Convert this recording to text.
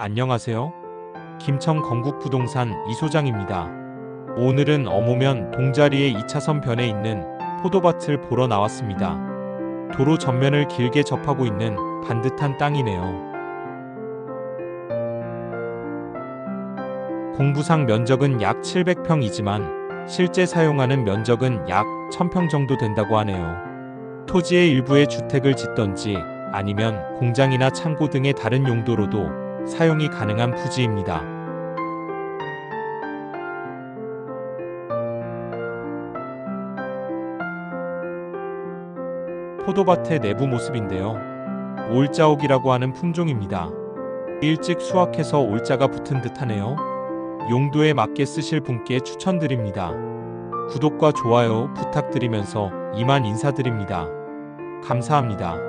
안녕하세요. 김청 건국부동산 이소장입니다. 오늘은 어모면 동자리의 2차선 변에 있는 포도밭을 보러 나왔습니다. 도로 전면을 길게 접하고 있는 반듯한 땅이네요. 공부상 면적은 약 700평이지만 실제 사용하는 면적은 약 1000평 정도 된다고 하네요. 토지의 일부에 주택을 짓던지 아니면 공장이나 창고 등의 다른 용도로도 사용이 가능한 부지입니다. 포도밭의 내부 모습인데요. 올자옥이라고 하는 품종입니다. 일찍 수확해서 올자가 붙은 듯하네요. 용도에 맞게 쓰실 분께 추천드립니다. 구독과 좋아요 부탁드리면서 이만 인사드립니다. 감사합니다.